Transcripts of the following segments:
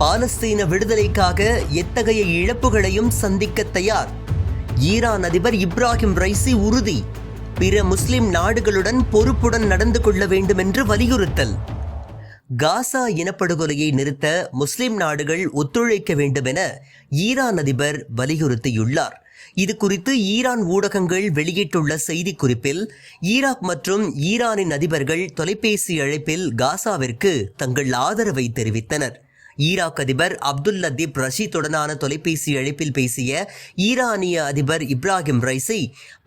பாலஸ்தீன விடுதலைக்காக எத்தகைய இழப்புகளையும் சந்திக்க தயார்? ஈரான் அதிபர் இப்ராஹிம் ரைசி உறுதி. பிற முஸ்லிம் நாடுகளுடன் பொறுப்புடன் நடந்து கொள்ள வேண்டும் என்று வலியுறுத்தல். காசா இனப்படுகொலையை நிறுத்த முஸ்லிம் நாடுகள் ஒத்துழைக்க வேண்டும் என ஈரான் அதிபர் வலியுறுத்தியுள்ளார். இது குறித்து ஈரான் ஊடகங்கள் வெளியிட்டுள்ள செய்திக்குறிப்பில் ஈராக் மற்றும் ஈரானின் அதிபர்கள் தொலைபேசி அழைப்பில் காசாவிற்கு தங்கள் ஆதரவை தெரிவித்தனர். ஈராக் அதிபர் அப்துல் லத்தீப் ரஷீதுடனான தொலைபேசி அழைப்பில் பேசிய ஈரானிய அதிபர் இப்ராஹிம் ரைசி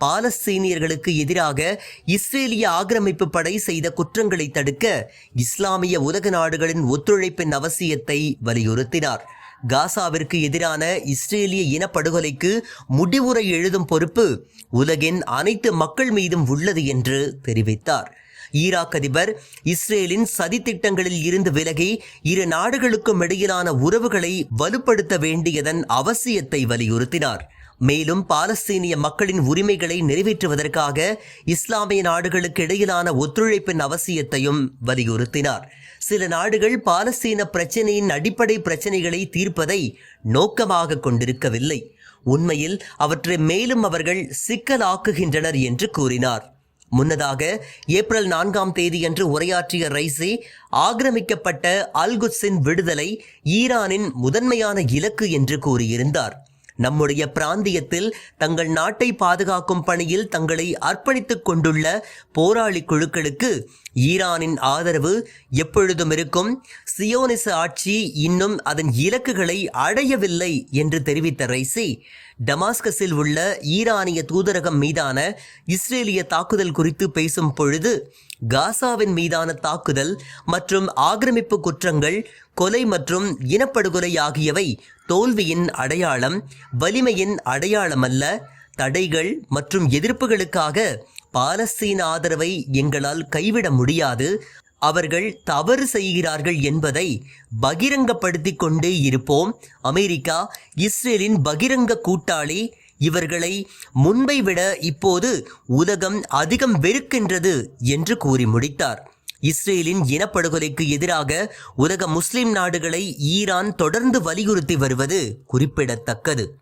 பாலஸ்தீனியர்களுக்கு எதிராக இஸ்ரேலிய ஆக்கிரமிப்பு படை செய்த குற்றங்களை தடுக்க இஸ்லாமிய உலக நாடுகளின் ஒத்துழைப்பின் அவசியத்தை வலியுறுத்தினார். காசாவிற்கு எதிரான இஸ்ரேலிய இனப்படுகொலைக்கு முடிவுரை எழுதும் பொறுப்பு உலகின் அனைத்து மக்கள் மீதும் உள்ளது என்று தெரிவித்தார். ஈராக் அதிபர் இஸ்ரேலின் சதித்திட்டங்களில் இருந்து விலகி இரு நாடுகளுக்கும் இடையிலான உறவுகளை வலுப்படுத்த வேண்டியதன் அவசியத்தை வலியுறுத்தினார். மேலும் பாலஸ்தீனிய மக்களின் உரிமைகளை நிறைவேற்றுவதற்காக இஸ்லாமிய நாடுகளுக்கு இடையிலான ஒத்துழைப்பின் அவசியத்தையும் வலியுறுத்தினார். சில நாடுகள் பாலஸ்தீன பிரச்சினையின் அடிப்படை பிரச்சினைகளை தீர்ப்பதை நோக்கமாக கொண்டிருக்கவில்லை. உண்மையில் அவற்றை மேலும் அவர்கள் சிக்கலாக்குகின்றனர் என்று கூறினார். முன்னதாக ஏப்ரல் நான்காம் தேதியன்று உரையாற்றிய ரைசி ஆக்கிரமிக்கப்பட்ட அல்குட்ஸின் விடுதலை ஈரானின் முதன்மையான இலக்கு என்று கூறியிருந்தார். நம்முடைய பிராந்தியத்தில் தங்கள் நாட்டை பாதுகாக்கும் பணியில் தங்களை அர்ப்பணித்துக் கொண்டுள்ள போராளி குழுக்களுக்கு ஈரானின் ஆதரவு எப்பொழுதும் இருக்கும். சியோனிச ஆட்சி இன்னும் அதன் இலக்குகளை அடையவில்லை என்று தெரிவித்த ரைசி டமாஸ்கஸில் உள்ள ஈரானிய தூதரகம் மீதான இஸ்ரேலிய தாக்குதல் குறித்து பேசும் பொழுது காசாவின் மீதான தாக்குதல் மற்றும் ஆக்கிரமிப்பு குற்றங்கள் கொலை மற்றும் இனப்படுகொலை ஆகியவை தோல்வியின் அடையாளம் வலிமையின் அடையாளமல்ல. தடைகள் மற்றும் எதிர்ப்புகளுக்காக பாலஸ்தீன ஆதரவை எங்களால் கைவிட முடியாது. அவர்கள் தவறு செய்கிறார்கள் என்பதை பகிரங்கப்படுத்திக் கொண்டே இருப்போம். அமெரிக்கா இஸ்ரேலின் பகிரங்க கூட்டாளி இவர்களை முன்பை விட இப்போது உலகம் அதிகம் வெறுக்கின்றது என்று கூறி முடித்தார். இஸ்ரேலின் இனப்படுகொலைக்கு எதிராக உலக முஸ்லிம் நாடுகளை ஈரான் தொடர்ந்து வலியுறுத்தி வருவது குறிப்பிடத்தக்கது.